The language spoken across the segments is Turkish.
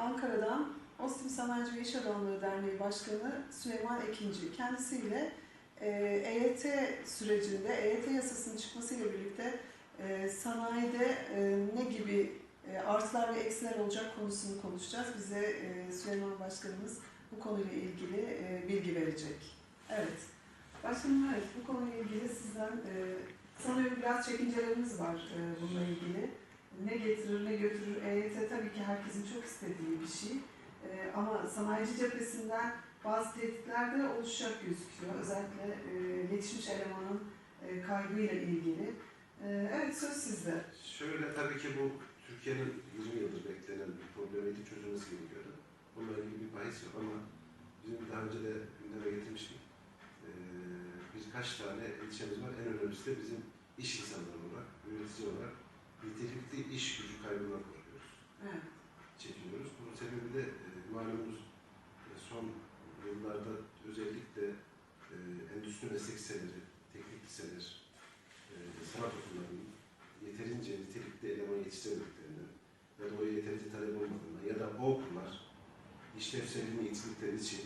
Ankara'dan Ostim Sanayici ve İş Adamları Derneği Başkanı Süleyman Ekinci. Kendisiyle e, EYT sürecinde, EYT yasasının çıkmasıyla birlikte e, sanayide e, ne gibi e, artılar ve eksiler olacak konusunu konuşacağız. Bize e, Süleyman Başkanımız bu konuyla ilgili e, bilgi verecek. Evet. Başkanım evet bu konuyla ilgili sizden e, sanıyorum biraz çekincelerimiz var e, bununla ilgili. Ne getirir ne götürür herkesin çok istediği bir şey. E, ama sanayici cephesinden bazı tehditler de oluşacak gözüküyor. Özellikle e, yetişmiş elemanın e, kaybıyla ilgili. E, evet söz sizde. Şöyle tabii ki bu Türkiye'nin 20 yıldır beklenen bir problemiydi, çözülmesi gerekiyordu. Bununla ilgili bir bahis yok ama bizim daha önce de gündeme getirmiştik. Ee, birkaç tane ilçemiz var. En önemlisi de bizim iş insanları olarak, yönetici olarak nitelikli iş gücü kaybından korkuyoruz. Evet. Çekiniyoruz. Bunun sebebi de e, malumunuz e, son yıllarda özellikle e, endüstri meslek liseleri, teknik liseler, e, sanat okullarının yeterince nitelikli eleman yetiştiremediklerinden ya da o yeterince talep olmadığından ya da o okullar işlevselliğini yitirdikleri için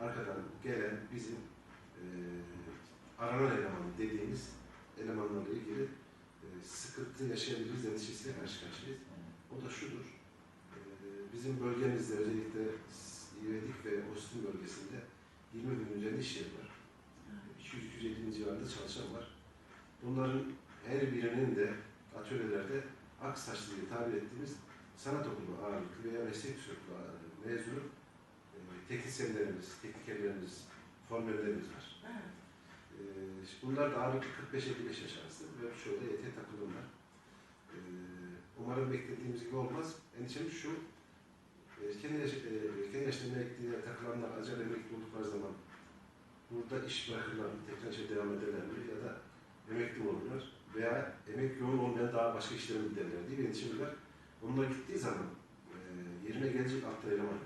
arkadan gelen bizim e, aranan eleman dediğimiz elemanlarla ilgili e, sıkıntı yaşayabiliriz endişesiyle karşı karşıyayız. O da şudur. e, bizim bölgemizde özellikle İvedik ve Ostim bölgesinde 20 bin üzerinde iş yeri var. 200-250 bin civarında çalışan var. Bunların her birinin de atölyelerde Aksaçlı diye tabir ettiğimiz sanat okulu ağırlıklı veya meslek ağırlıklı mezunu e, teknisyenlerimiz, teknikerlerimiz, formerlerimiz var. Evet. E, bunlar da ağırlıklı 45-55 yaş arasında ve şöyle YT takılımlar. E, umarım beklediğimiz gibi olmaz. Endişem şu, erken, erken yaşta emekliye takılanlar acele emekli oldukları zaman burada iş bırakırlar tekrar işe devam ederler mi ya da emekli olurlar veya emek yoğun olmayan daha başka işlere giderler diye var. Onlar gittiği zaman e, yerine gelecek alttan eleman.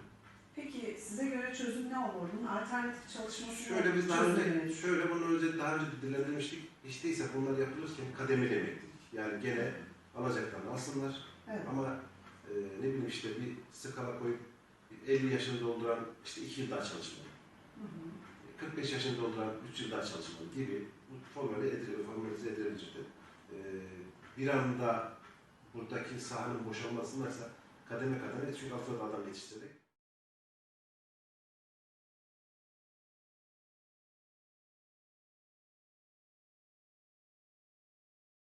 Peki size göre çözüm ne olur? Bunun alternatif çalışması Şöyle biz daha önce, şöyle bunu önce daha önce dillendirmiştik. Hiç değilse bunlar yapılırken kademeli emeklilik. Yani gene alacaklarını alsınlar Evet. ama e, ne bileyim işte bir skala koyup 50 yaşını dolduran işte 2 yıl daha çalışmalı. Hı hı. 45 yaşını dolduran 3 yıl daha çalışmalı gibi bu formalize ediliyor, formalize edilebilecektir. Ee, bir anda buradaki sahanın boşalmasındaysa kademe kademe çünkü altında adam yetiştirerek